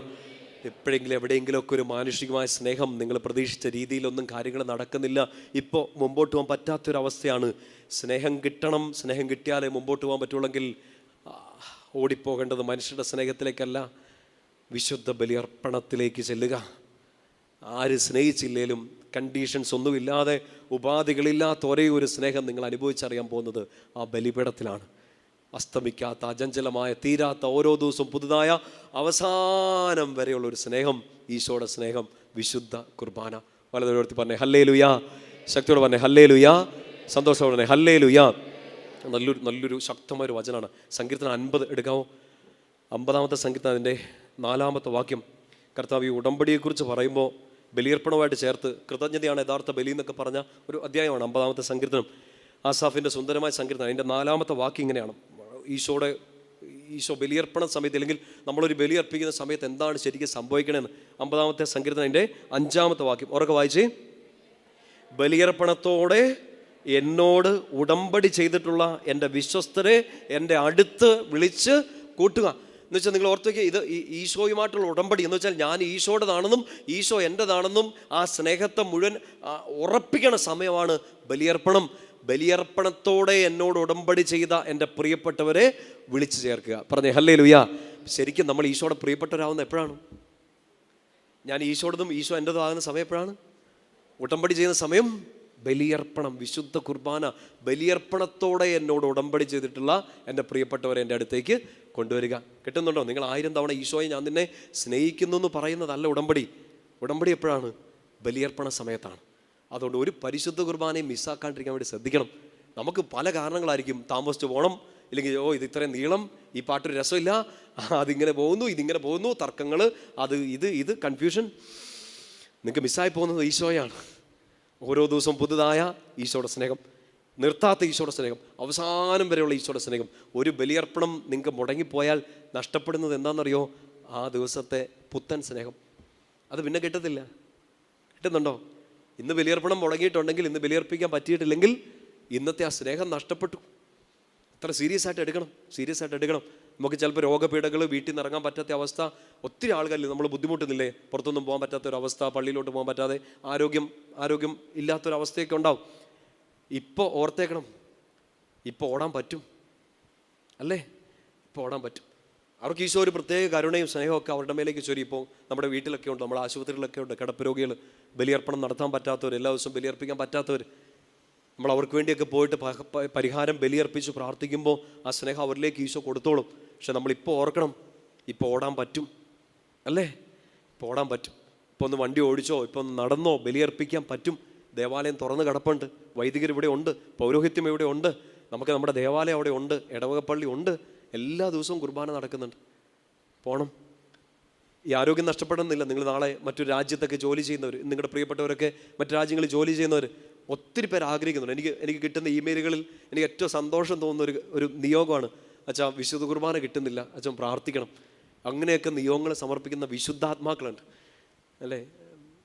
എപ്പോഴെങ്കിലും എവിടെയെങ്കിലുമൊക്കെ ഒരു മാനുഷികമായ സ്നേഹം നിങ്ങൾ പ്രതീക്ഷിച്ച രീതിയിലൊന്നും കാര്യങ്ങൾ നടക്കുന്നില്ല. ഇപ്പോൾ മുമ്പോട്ട് പോകാൻ പറ്റാത്തൊരവസ്ഥയാണ്. സ്നേഹം കിട്ടണം സ്നേഹം കിട്ടിയാലേ മുമ്പോട്ട് പോകാൻ പറ്റുള്ളെങ്കിൽ ഓടിപ്പോകേണ്ടത് മനുഷ്യരുടെ സ്നേഹത്തിലേക്കല്ല. വിശുദ്ധ ബലിയർപ്പണത്തിലേക്ക് ചെല്ലുക. ആര് സ്നേഹിച്ചില്ലേലും കണ്ടീഷൻസ് ഒന്നുമില്ലാതെ ഉപാധികളില്ലാത്ത ഒരേ ഒരു സ്നേഹം നിങ്ങൾ അനുഭവിച്ചറിയാൻ പോകുന്നത് ആ ബലിപീഠത്തിലാണ്. അസ്തമിക്കാത്ത അജഞ്ചലമായ തീരാത്ത ഓരോ ദിവസവും പുതുതായ അവസാനം വരെയുള്ള ഒരു സ്നേഹം ഈശോയുടെ സ്നേഹം വിശുദ്ധ കുർബാന. വലതുവർത്തി പറഞ്ഞേ ഹല്ലേ ലുയാ ശക്തിയോട് പറഞ്ഞേ ഹല്ലേ ലുയാ സന്തോഷത്തോടെ പറഞ്ഞേ ഹല്ലേ ലുയാ നല്ലൊരു നല്ലൊരു ശക്തമായ ഒരു വചനമാണ്. സങ്കീർത്തനം അൻപത് എടുക്കാമോ അമ്പതാമത്തെ സങ്കീർത്തനം അതിന്റെ നാലാമത്തെ വാക്യം കർത്താവ് ഈ ഉടമ്പടിയെക്കുറിച്ച് പറയുമ്പോൾ ബലിയർപ്പണമായിട്ട് ചേർത്ത് കൃതജ്ഞതയാണ് യഥാർത്ഥ ബലി എന്നൊക്കെ പറഞ്ഞ ഒരു അധ്യായമാണ് അമ്പതാമത്തെ സങ്കീർത്തനം. ആസാഫിന്റെ സുന്ദരമായ സങ്കീർത്തനം. അതിന്റെ നാലാമത്തെ വാക്യം ഇങ്ങനെയാണ്. ഈശോയുടെ ഈശോ ബലിയർപ്പണ സമയത്ത് അല്ലെങ്കിൽ നമ്മളൊരു ബലി അർപ്പിക്കുന്ന സമയത്ത് എന്താണ് ശരിക്കും സംഭവിക്കണമെന്ന് അമ്പതാമത്തെ സങ്കീർത്തനം അതിന്റെ അഞ്ചാമത്തെ വാക്യം. ഉറക്കെ വായിച്ച്. ബലിയർപ്പണത്തോടെ എന്നോട് ഉടമ്പടി ചെയ്തിട്ടുള്ള എന്റെ വിശ്വസ്തരെ എന്റെ അടുത്ത് വിളിച്ച് കൂട്ടുക. എന്ന് വെച്ചാൽ നിങ്ങൾ ഓർത്തേക്ക് ഇത് ഈശോയുമായിട്ടുള്ള ഉടമ്പടി എന്ന് വെച്ചാൽ ഞാൻ ഈശോയുടേതാണെന്നും ഈശോ എന്റെതാണെന്നും ആ സ്നേഹത്തെ മുഴുവൻ ഉറപ്പിക്കണ സമയമാണ് ബലിയർപ്പണം. ബലിയർപ്പണത്തോടെ എന്നോട് ഉടമ്പടി ചെയ്ത എന്റെ പ്രിയപ്പെട്ടവരെ വിളിച്ചു ചേർക്കുക. പറഞ്ഞേ ഹല്ലേ ലുയാ ശരിക്കും നമ്മൾ ഈശോയുടെ പ്രിയപ്പെട്ടവരാവുന്ന എപ്പോഴാണ്? ഞാൻ ഈശോടതും ഈശോ എന്റെതും ആകുന്ന സമയം എപ്പോഴാണ്? ഉടമ്പടി ചെയ്യുന്ന സമയം ബലിയർപ്പണം വിശുദ്ധ കുർബാന ബലിയർപ്പണത്തോടെ എന്നോട് ഉടമ്പടി ചെയ്തിട്ടുള്ള എന്റെ പ്രിയപ്പെട്ടവരെ എന്റെ അടുത്തേക്ക് കൊണ്ടുവരിക. കിട്ടുന്നുണ്ടോ? നിങ്ങൾ ആയിരം തവണ ഈശോയെ ഞാൻ നിന്നെ സ്നേഹിക്കുന്നു എന്ന് പറയുന്നതല്ല ഉടമ്പടി. ഉടമ്പടി എപ്പോഴാണ്? ബലിയർപ്പണ സമയത്താണ്. അതുകൊണ്ട് ഒരു പരിശുദ്ധ കുർബാനയും മിസ്സാക്കാണ്ടിരിക്കാൻ വേണ്ടി ശ്രദ്ധിക്കണം. നമുക്ക് പല കാരണങ്ങളായിരിക്കും താമസിച്ച് പോകണം. ഇല്ലെങ്കിൽ ഓ ഇത് ഇത്രയും നീളം ഈ പാട്ടൊരു രസമില്ല. അതിങ്ങനെ പോകുന്നു ഇതിങ്ങനെ പോകുന്നു തർക്കങ്ങൾ അത് ഇത് ഇത് കൺഫ്യൂഷൻ നിങ്ങൾക്ക് മിസ്സായി പോകുന്നത് ഈശോയാണ്. ഓരോ ദിവസവും പുതുതായ ഈശോയുടെ സ്നേഹം നിർത്താത്ത ഈശോയുടെ സ്നേഹം അവസാനം വരെയുള്ള ഈശോയുടെ സ്നേഹം. ഒരു ബലിയർപ്പണം നിങ്ങൾക്ക് മുടങ്ങിപ്പോയാൽ നഷ്ടപ്പെടുന്നത് എന്താണെന്നറിയോ? ആ ദിവസത്തെ പുത്തൻ സ്നേഹം. അത് പിന്നെ കിട്ടത്തില്ല. കിട്ടുന്നുണ്ടോ? ഇന്ന് ബലിയർപ്പണം മുടങ്ങിയിട്ടുണ്ടെങ്കിൽ ഇന്ന് ബലിയർപ്പിക്കാൻ പറ്റിയിട്ടില്ലെങ്കിൽ ഇന്നത്തെ ആ സ്നേഹം നഷ്ടപ്പെട്ടു. അത്ര സീരിയസ് ആയിട്ട് എടുക്കണം സീരിയസ് ആയിട്ട് എടുക്കണം. നമുക്ക് ചിലപ്പോൾ രോഗപീഠകൾ വീട്ടിൽ നിന്ന് ഇറങ്ങാൻ പറ്റാത്ത അവസ്ഥ ഒത്തിരി ആൾക്കാരിൽ നമ്മൾ ബുദ്ധിമുട്ടുന്നില്ലേ? പുറത്തൊന്നും പോകാൻ പറ്റാത്ത അവസ്ഥ പള്ളിയിലോട്ട് പോകാൻ പറ്റാതെ ആരോഗ്യം ആരോഗ്യം ഇല്ലാത്തൊരവസ്ഥയൊക്കെ ഉണ്ടാവും. ഇപ്പോൾ ഓർത്തേക്കണം. ഇപ്പോൾ ഓടാൻ പറ്റും. അല്ലേ? ഇപ്പോൾ ഓടാൻ പറ്റും. അവർക്ക് ഈശോ ഒരു പ്രത്യേക കരുണയും സ്നേഹമൊക്കെ അവരുടെ മേലേക്ക് ചൊരി. ഇപ്പോൾ നമ്മുടെ വീട്ടിലൊക്കെ ഉണ്ട് നമ്മുടെ ആശുപത്രികളിലൊക്കെ ഉണ്ട്. കിടപ്പ് രോഗികൾ ബലിയർപ്പണം നടത്താൻ പറ്റാത്തവർ എല്ലാ ദിവസവും ബലിയർപ്പിക്കാൻ പറ്റാത്തവർ. നമ്മൾ അവർക്ക് വേണ്ടിയൊക്കെ പോയിട്ട് പരിഹാരം ബലിയർപ്പിച്ച് പ്രാർത്ഥിക്കുമ്പോൾ ആ സ്നേഹം അവരിലേക്ക് ഈശോ കൊടുത്തോളും. പക്ഷെ നമ്മളിപ്പോൾ ഓർക്കണം ഇപ്പോൾ ഓടാൻ പറ്റും. അല്ലേ? ഇപ്പോൾ ഓടാൻ പറ്റും. ഇപ്പോൾ ഒന്ന് വണ്ടി ഓടിച്ചോ ഇപ്പോൾ ഒന്ന് നടന്നോ ബലിയർപ്പിക്കാൻ പറ്റും. ദേവാലയം തുറന്ന് കിടപ്പുണ്ട്. വൈദികർ ഇവിടെ ഉണ്ട് പൗരോഹിത്യം ഇവിടെ ഉണ്ട്. നമുക്ക് നമ്മുടെ ദേവാലയം അവിടെ ഉണ്ട് ഇടവകപ്പള്ളി ഉണ്ട്. എല്ലാ ദിവസവും കുർബാന നടക്കുന്നുണ്ട്. പോണം. ഈ ആരോഗ്യം നഷ്ടപ്പെടുന്നില്ല. നിങ്ങൾ നാളെ മറ്റൊരു രാജ്യത്തൊക്കെ ജോലി ചെയ്യുന്നവർ നിങ്ങളുടെ പ്രിയപ്പെട്ടവരൊക്കെ മറ്റു രാജ്യങ്ങളിൽ ജോലി ചെയ്യുന്നവർ ഒത്തിരി പേർ ആഗ്രഹിക്കുന്നുണ്ട്. എനിക്ക് എനിക്ക് കിട്ടുന്ന ഇമെയിലുകളിൽ എനിക്ക് ഏറ്റവും സന്തോഷം തോന്നുന്ന ഒരു ഒരു നിയോഗമാണ്. അച്ഛാ വിശുദ്ധ കുർബാന കിട്ടുന്നില്ല. അച്ഛൻ പ്രാർത്ഥിക്കണം. അങ്ങനെയൊക്കെ നിയോഗങ്ങൾ സമർപ്പിക്കുന്ന വിശുദ്ധാത്മാക്കളുണ്ട്. അല്ലേ?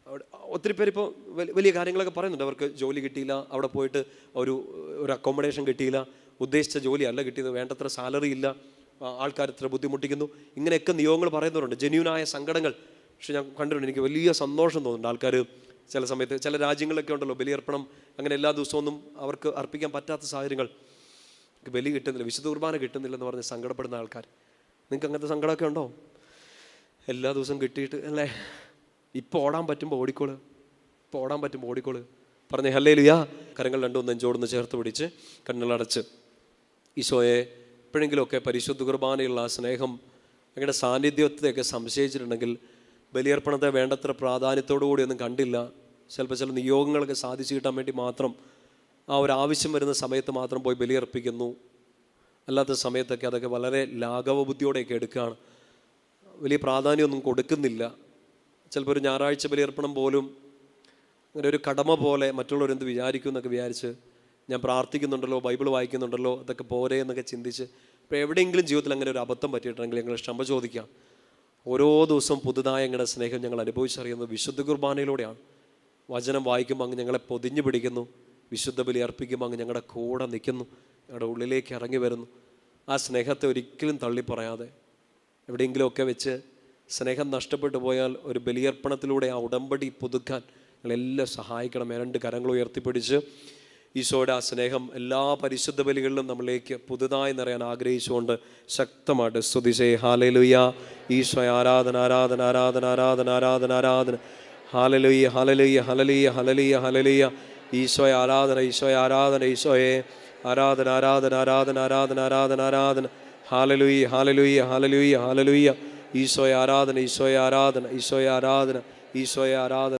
അവിടെ ഒത്തിരി പേരിപ്പോൾ വലിയ കാര്യങ്ങളൊക്കെ പറയുന്നുണ്ട്. അവർക്ക് ജോലി കിട്ടിയില്ല. അവിടെ പോയിട്ട് ഒരു ഒരു അക്കോമഡേഷൻ കിട്ടിയില്ല. ഉദ്ദേശിച്ച ജോലി അല്ല കിട്ടിയത്. വേണ്ടത്ര സാലറി ഇല്ല. ആൾക്കാർ ഇത്ര ബുദ്ധിമുട്ടിക്കുന്നു. ഇങ്ങനെയൊക്കെ നിയോഗങ്ങൾ പറയുന്നവരുണ്ട്. ജെന്യൂനായ സങ്കടങ്ങൾ. പക്ഷെ ഞാൻ കണ്ടിട്ടുണ്ട്. എനിക്ക് വലിയ സന്തോഷം തോന്നുന്നുണ്ട് ആൾക്കാർ ചില സമയത്ത് ചില രാജ്യങ്ങളിലൊക്കെ ഉണ്ടല്ലോ ബലിയർപ്പണം അങ്ങനെ എല്ലാ ദിവസമൊന്നും അവർക്ക് അർപ്പിക്കാൻ പറ്റാത്ത സാഹചര്യങ്ങൾ. ബലി കിട്ടുന്നില്ല വിശുദ്ധ കുർബാന കിട്ടുന്നില്ലെന്ന് പറഞ്ഞ് സങ്കടപ്പെടുന്ന ആൾക്കാർ. നിങ്ങൾക്ക് അങ്ങനത്തെ സങ്കടമൊക്കെ ഉണ്ടോ? എല്ലാ ദിവസവും കിട്ടിയിട്ട് അല്ലേ? ഇപ്പോൾ ഓടാൻ പറ്റുമ്പോൾ ഓടിക്കോൾ. ഇപ്പോൾ ഓടാൻ പറ്റുമ്പോൾ ഓടിക്കോൾ. പറഞ്ഞ ഹല്ലേ ലുയാ കരങ്ങൾ രണ്ടും നെഞ്ചോടൊന്ന് ചേർത്ത് പിടിച്ച് കണ്ണുകളടച്ച് ഈശോയെ എപ്പോഴെങ്കിലുമൊക്കെ പരിശുദ്ധ കുർബാനയുള്ള ആ സ്നേഹം ഞങ്ങളുടെ സാന്നിധ്യത്തെയൊക്കെ സംശയിച്ചിട്ടുണ്ടെങ്കിൽ ബലിയർപ്പണത്തെ വേണ്ടത്ര പ്രാധാന്യത്തോടുകൂടി ഒന്നും കണ്ടില്ല. ചിലപ്പോൾ ചില നിയോഗങ്ങളൊക്കെ സാധിച്ചു കിട്ടാൻ വേണ്ടി മാത്രം ആ ഒരു ആവശ്യം വരുന്ന സമയത്ത് മാത്രം പോയി ബലിയർപ്പിക്കുന്നു. അല്ലാത്ത സമയത്തൊക്കെ അതൊക്കെ വളരെ ലാഘവ ബുദ്ധിയോടെയൊക്കെ എടുക്കുകയാണ്. വലിയ പ്രാധാന്യമൊന്നും കൊടുക്കുന്നില്ല. ചിലപ്പോൾ ഒരു ഞായറാഴ്ച ബലിയർപ്പണം പോലും അങ്ങനെ ഒരു കടമ പോലെ മറ്റുള്ളവരെന്ത് വിചാരിക്കും എന്നൊക്കെ വിചാരിച്ച് ഞാൻ പ്രാർത്ഥിക്കുന്നുണ്ടല്ലോ ബൈബിൾ വായിക്കുന്നുണ്ടല്ലോ അതൊക്കെ പോരെ എന്നൊക്കെ ചിന്തിച്ച് ഇപ്പോൾ എവിടെയെങ്കിലും ജീവിതത്തിൽ അങ്ങനെ ഒരു അബദ്ധം പറ്റിയിട്ടുണ്ടെങ്കിൽ ഞങ്ങൾ ക്ഷമ ചോദിക്കാം. ഓരോ ദിവസവും പുതുതായ ഞങ്ങളുടെ സ്നേഹം ഞങ്ങൾ അനുഭവിച്ചറിയുന്നത് വിശുദ്ധ കുർബാനയിലൂടെയാണ്. വചനം വായിക്കുമ്പോൾ അങ്ങ് ഞങ്ങളെ പൊതിഞ്ഞു പിടിക്കുന്നു. വിശുദ്ധ ബലി അർപ്പിക്കുമ്പോൾ അങ്ങ് ഞങ്ങളുടെ കൂടെ നിൽക്കുന്നു. ഞങ്ങളുടെ ഉള്ളിലേക്ക് ഇറങ്ങി വരുന്നു. ആ സ്നേഹത്തെ ഒരിക്കലും തള്ളി പറയാതെ എവിടെയെങ്കിലുമൊക്കെ വെച്ച് സ്നേഹം നഷ്ടപ്പെട്ടു പോയാൽ ഒരു ബലിയർപ്പണത്തിലൂടെ ആ ഉടമ്പടി പുതുക്കാൻ ഞങ്ങളെല്ലാം സഹായിക്കണം. രണ്ട് കരങ്ങൾ ഉയർത്തിപ്പിടിച്ച് ഈശോയുടെ ആ സ്നേഹം എല്ലാ പരിശുദ്ധ ബലികളിലും നമ്മളിലേക്ക് പുതുതായി നിറയാൻ ആഗ്രഹിച്ചുകൊണ്ട് ശക്തമായിട്ട് സ്തുതിശേ ഹാലലുയ ഈശോ ആരാധന ആരാധന ആരാധന ആരാധന ആരാധന ആരാധന. ഹാലലുയ ഹലലുയ ഹലലിയ ഹലലിയ ഹലലിയ ഈശോയ ആരാധന ഈശോയ ആരാധന ഈശോയെ. ആരാധന ആരാധന ആരാധന ആരാധന ആരാധന ആരാധന. ഹാലലുയ ഹാലലുയ ഹാലലുയ ഹാലലുയ ഈശോയ ആരാധന ഈശോയ ആരാധന ഈശോയ ആരാധന ഈശോയ ആരാധന.